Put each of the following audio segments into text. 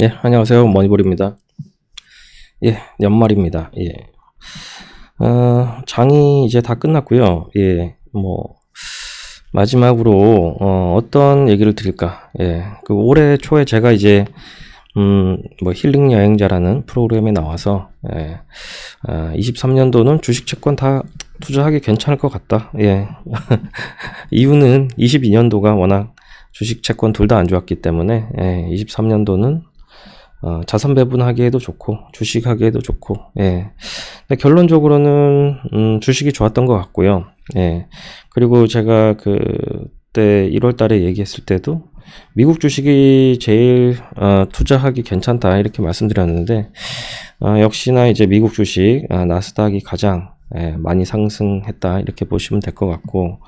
예, 안녕하세요. 머니볼입니다. 예, 연말입니다. 예. 어, 장이 이제 다 끝났고요. 예, 뭐, 마지막으로, 어, 어떤 얘기를 드릴까. 예, 그 올해 초에 제가 이제, 음, 뭐, 힐링 여행자라는 프로그램에 나와서, 예, 아, 23년도는 주식 채권 다 투자하기 괜찮을 것 같다. 예. 이유는 22년도가 워낙 주식 채권 둘 다 안 좋았기 때문에, 예, 23년도는 어, 자산 배분하기에도 좋고 주식하기에도 좋고 예. 근데 결론적으로는 음, 주식이 좋았던 것 같고요. 예. 그리고 제가 그때 1월 달에 얘기했을 때도 미국 주식이 제일 어, 투자하기 괜찮다 이렇게 말씀드렸는데 어, 역시나 이제 미국 주식 어, 나스닥이 가장 예, 많이 상승했다 이렇게 보시면 될 것 같고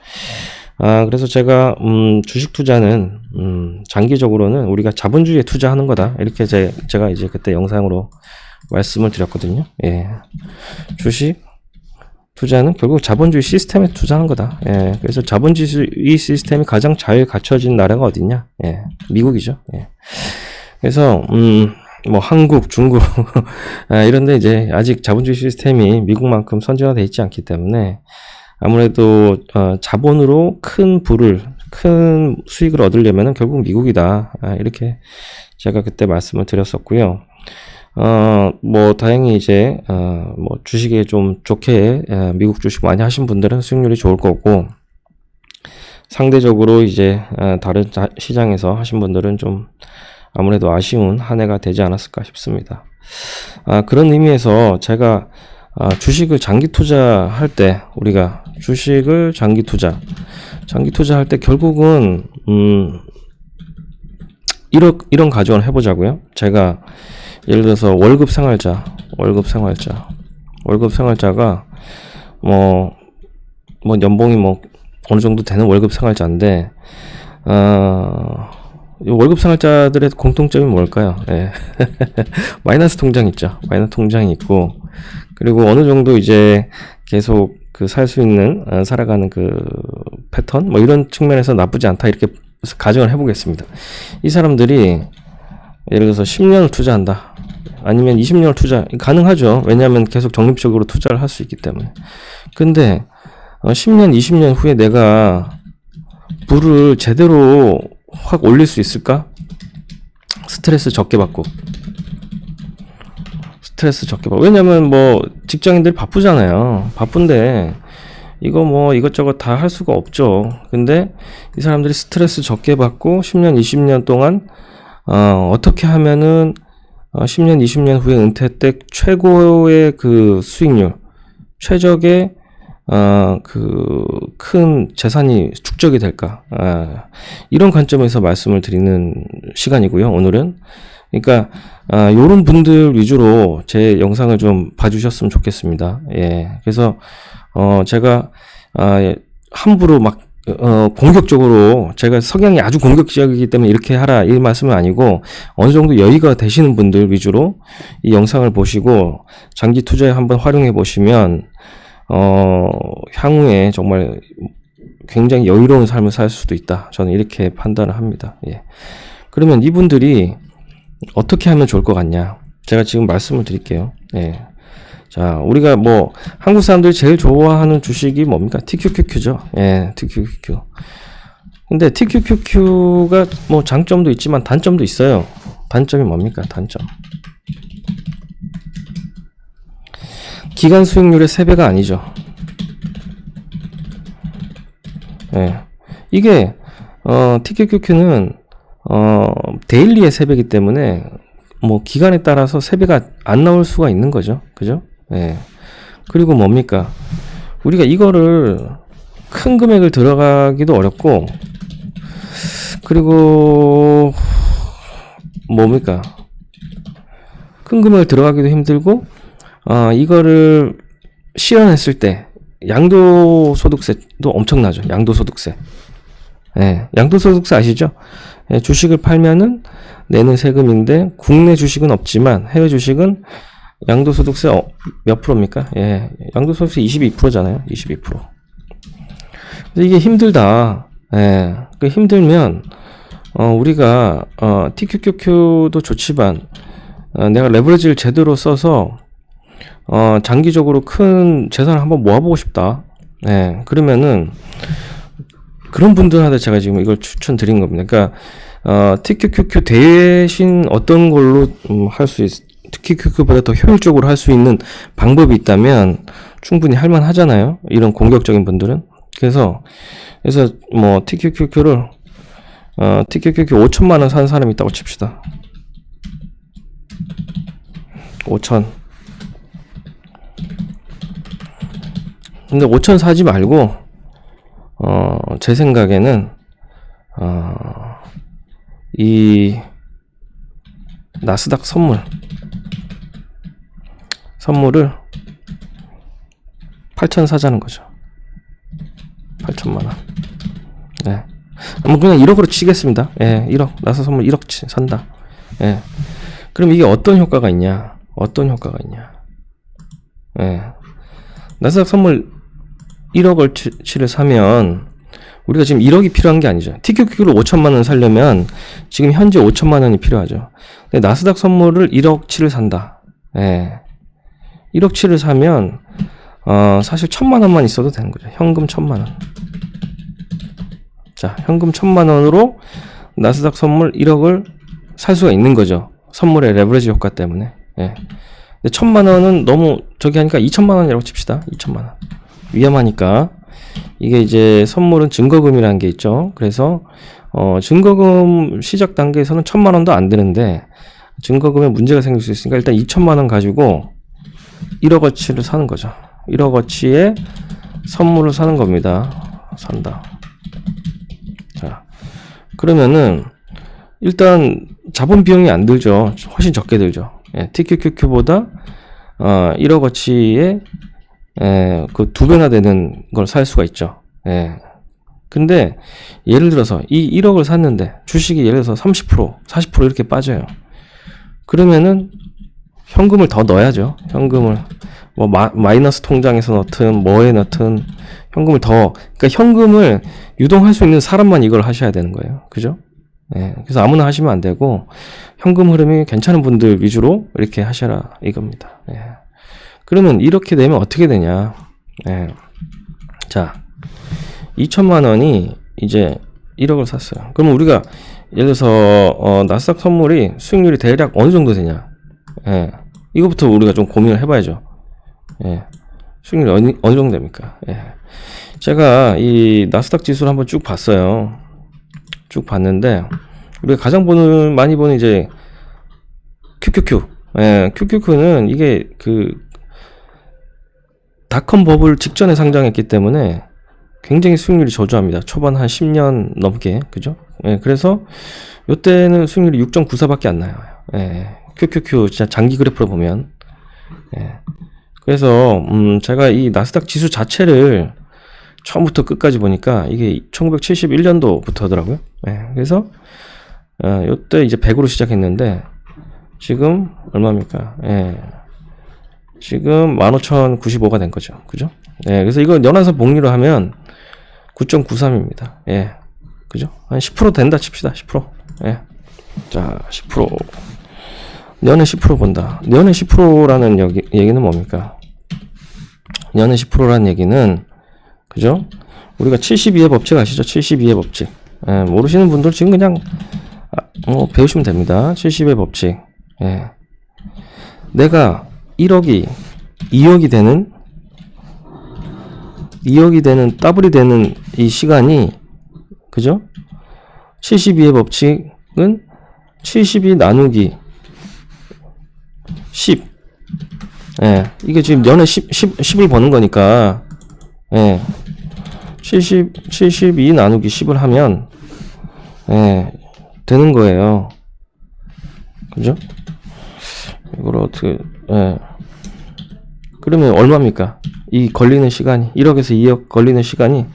아, 그래서 제가, 음, 주식 투자는, 음, 장기적으로는 우리가 자본주의에 투자하는 거다. 이렇게 제, 제가 이제 그때 영상으로 말씀을 드렸거든요. 예. 주식 투자는 결국 자본주의 시스템에 투자하는 거다. 예. 그래서 자본주의 시스템이 가장 잘 갖춰진 나라가 어디냐? 예. 미국이죠. 예. 그래서, 음, 뭐 한국, 중국 아, 이런데 이제 아직 자본주의 시스템이 미국만큼 선진화되어 있지 않기 때문에 아무래도 어, 자본으로 큰 부를 큰 수익을 얻으려면은 결국 미국이다 아, 이렇게 제가 그때 말씀을 드렸었고요. 어, 뭐 다행히 이제 어, 뭐 주식에 좀 좋게 에, 미국 주식 많이 하신 분들은 수익률이 좋을 거고 상대적으로 이제 어, 다른 자, 시장에서 하신 분들은 좀 아무래도 아쉬운 한 해가 되지 않았을까 싶습니다. 아, 그런 의미에서 제가 아, 주식을 장기 투자할 때 우리가 주식을 장기 투자 장기 투자할 때 결국은 음 이런 이런 가정을 해보자고요. 제가 예를 들어서 월급 생활자 월급 생활자 월급 생활자가 뭐뭐 연봉이 뭐 어느 정도 되는 월급 생활자인데 어 월급 생활자들의 공통점이 뭘까요? 예. 마이너스 통장 있죠. 마이너스 통장이 있고 그리고 어느 정도 이제 계속 그 살 수 있는 어, 살아가는 그 패턴 뭐 이런 측면에서 나쁘지 않다 이렇게 가정을 해보겠습니다. 이 사람들이 예를 들어서 10년을 투자한다. 아니면 20년을 투자 가능하죠. 왜냐하면 계속 적립적으로 투자를 할 수 있기 때문에. 근데 어, 10년, 20년 후에 내가 불을 제대로 확 올릴 수 있을까? 스트레스 적게 받고 스트레스 적게 받고 왜냐면 뭐 직장인들이 바쁘잖아요 바쁜데 이거 뭐 이것저것 다 할 수가 없죠 근데 이 사람들이 스트레스 적게 받고 10년 20년 동안 어, 어떻게 하면은 어, 10년 20년 후에 은퇴 때 최고의 그 수익률 최적의 어, 그, 큰 재산이 축적이 될까. 아, 이런 관점에서 말씀을 드리는 시간이고요, 오늘은. 그러니까, 아, 요런 분들 위주로 제 영상을 좀 봐주셨으면 좋겠습니다. 예. 그래서, 어, 제가, 아, 예, 함부로 막, 어, 공격적으로, 제가 성향이 아주 공격적이기 때문에 이렇게 하라, 이 말씀은 아니고, 어느 정도 여유가 되시는 분들 위주로 이 영상을 보시고, 장기 투자에 한번 활용해 보시면, 어, 향후에 정말 굉장히 여유로운 삶을 살 수도 있다. 저는 이렇게 판단을 합니다. 예. 그러면 이분들이 어떻게 하면 좋을 것 같냐? 제가 지금 말씀을 드릴게요. 예. 자, 우리가 뭐 한국 사람들이 제일 좋아하는 주식이 뭡니까? TQQQ죠. 예, TQQQ. 근데 TQQQ가 뭐 장점도 있지만 단점도 있어요. 단점이 뭡니까? 단점. 기간 수익률의 3배가 아니죠. 예. 이게, 어, TQQQ는, 어, 데일리의 3배이기 때문에, 뭐, 기간에 따라서 3배가 안 나올 수가 있는 거죠. 그죠? 예. 그리고 뭡니까? 우리가 이거를 큰 금액을 들어가기도 어렵고, 그리고, 뭡니까? 큰 금액을 들어가기도 힘들고, 어, 이거를 실현했을 때 양도소득세도 엄청나죠. 양도소득세. 예, 양도소득세 아시죠? 예, 주식을 팔면은 내는 세금인데 국내 주식은 없지만 해외 주식은 양도소득세 어, 몇 프로입니까? 예, 양도소득세 22%잖아요. 22%. 이게 힘들다. 예, 그 힘들면 어, 우리가 어, TQQQ도 좋지만 어, 내가 레버리지를 제대로 써서 어, 장기적으로 큰 재산을 한번 모아보고 싶다. 네, 그러면은 그런 분들한테 제가 지금 이걸 추천드린 겁니다. 그러니까 어, TQQQ 대신 어떤 걸로 음, 할수 있, TQQQ보다 더 효율적으로 할 수 있는 방법이 있다면 충분히 할만 하잖아요. 이런 공격적인 분들은. 그래서 그래서 뭐 TQQQ를 어, TQQQ 5천만 원 산 사람이 있다고 칩시다. 5천. 근데 5천 사지 말고 어, 제 생각에는 어, 이 나스닥 선물 선물을 8천 사자는 거죠. 8천만 원. 네. 뭐 그냥 1억으로 치겠습니다. 예, 1억. 나서 선물 1억 치, 산다. 예. 그럼 이게 어떤 효과가 있냐? 어떤 효과가 있냐? 예. 나스닥 선물 1억을 치를 사면 우리가 지금 1억이 필요한 게 아니죠. TQQ를 5천만 원 살려면 지금 현재 5천만 원이 필요하죠. 근데 나스닥 선물을 1억치를 산다. 예. 1억치를 사면 어, 사실 천만 원만 있어도 되는 거죠. 현금 천만 원. 자, 현금 천만 원으로 나스닥 선물 1억을 살 수가 있는 거죠. 선물의 레버리지 효과 때문에. 예. 근데 천만 원은 너무 저기 하니까 2천만 원이라고 칩시다. 2천만 원. 위험하니까 이게 이제 선물은 증거금이라는 게 있죠. 그래서 어, 증거금 시작 단계에서는 천만 원도 안 되는데 증거금에 문제가 생길 수 있으니까 일단 2천만 원 가지고 1억 어치를 사는 거죠. 1억 어치의 선물을 사는 겁니다. 산다. 자, 그러면은 일단 자본 비용이 안 들죠. 훨씬 적게 들죠. 예, TQQQ보다 어, 1억 어치의 예, 그 두 배나 되는 걸 살 수가 있죠. 예. 근데 예를 들어서 이 1억을 샀는데 주식이 예를 들어서 30%, 40% 이렇게 빠져요. 그러면은 현금을 더 넣어야죠. 현금을 뭐 마, 마이너스 통장에서 넣든 뭐에 넣든 현금을 더 그러니까 현금을 유동할 수 있는 사람만 이걸 하셔야 되는 거예요. 그죠? 예. 그래서 아무나 하시면 안 되고 현금 흐름이 괜찮은 분들 위주로 이렇게 하셔라 이겁니다. 예. 그러면 이렇게 되면 어떻게 되냐? 예. 자, 2천만 원이 이제 1억을 샀어요. 그러면 우리가 예를 들어서 어, 나스닥 선물이 수익률이 대략 어느 정도 되냐? 예. 이거부터 우리가 좀 고민을 해봐야죠. 예. 수익률이 어느, 어느 정도 됩니까? 예. 제가 이 나스닥 지수를 한번 쭉 봤어요. 쭉 봤는데 우리가 가장 보는 많이 보는 이제 QQQ. 예, QQQ는 이게 그 닷컴 버블 직전에 상장했기 때문에 굉장히 수익률이 저조합니다. 초반 한 10년 넘게, 그죠? 예, 그래서 요때는 수익률이 6.94밖에 안 나요. 예, QQQ 진짜 장기 그래프로 보면. 예. 그래서, 음, 제가 이 나스닥 지수 자체를 처음부터 끝까지 보니까 이게 1971년도부터더라고요. 예, 그래서, 어, 요때 이제 100으로 시작했는데, 지금 얼마입니까? 예. 지금 15,095가 된 거죠. 그죠? 예, 그래서 이거 연한선 복리로 하면 9.93입니다. 예. 그죠? 한 10% 된다 칩시다. 10%. 예. 자, 10%. 년에 10% 본다. 년에 10%라는 여기, 얘기는 뭡니까? 년에 10%라는 얘기는, 그죠? 우리가 72의 법칙 아시죠? 72의 법칙. 예, 모르시는 분들 지금 그냥, 아, 뭐, 배우시면 됩니다. 70의 법칙. 예. 내가 1억이 2억이 되는 2억이 되는 더블이 되는 이 시간이 그죠? 72의 법칙은 72 나누기 10. 예. 이게 지금 연에 10, 10, 10을 버는 거니까 예. 70 72 나누기 10을 하면 예. 되는 거예요. 그죠? 이걸 어떻게 예. 그러면 얼마입니까? 이 걸리는 시간이 1억에서 2억 걸리는 시간이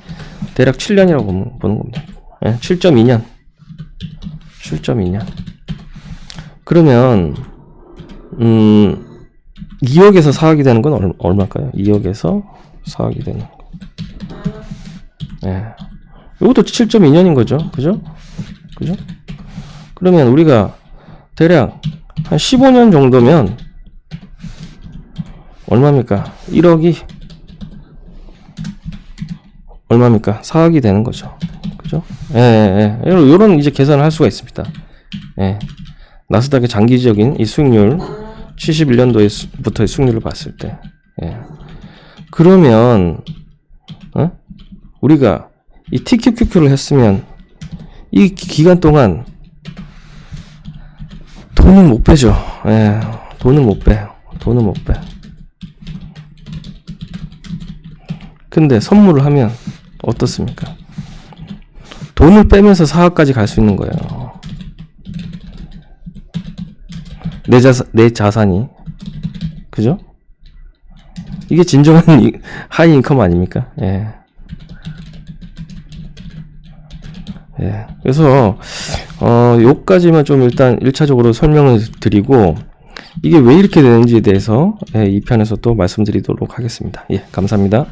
대략 7년이라고 보는, 보는 겁니다. 예, 7.2년. 7.2년. 그러면 음 2억에서 4억이 되는 건 얼, 얼마일까요? 2억에서 4억이 되는 거. 예. 이것도 7.2년인 거죠. 그죠? 그죠? 그러면 우리가 대략 한 15년 정도면 얼마입니까? 1억이 얼마입니까? 4억이 되는 거죠. 그죠? 예, 예, 예. 요런, 이제 계산을 할 수가 있습니다. 예. 나스닥의 장기적인 이 수익률, 71년도부터의 수익률을 봤을 때. 예. 그러면, 어? 우리가 이 TQQQ를 했으면 이 기- 기간 동안 돈을 못 빼죠. 예. 돈을 못 빼요. 돈을 못 빼. 근데 선물을 하면 어떻습니까? 돈을 빼면서 사업까지 갈 수 있는 거예요. 내 자사, 내 자산이. 그죠? 이게 진정한 이- 하이 인컴 아닙니까? 예. 예. 그래서, 어, 요까지만 좀 일단 1차적으로 설명을 드리고, 이게 왜 이렇게 되는지에 대해서, 예, 2편에서 또 말씀드리도록 하겠습니다. 예, 감사합니다.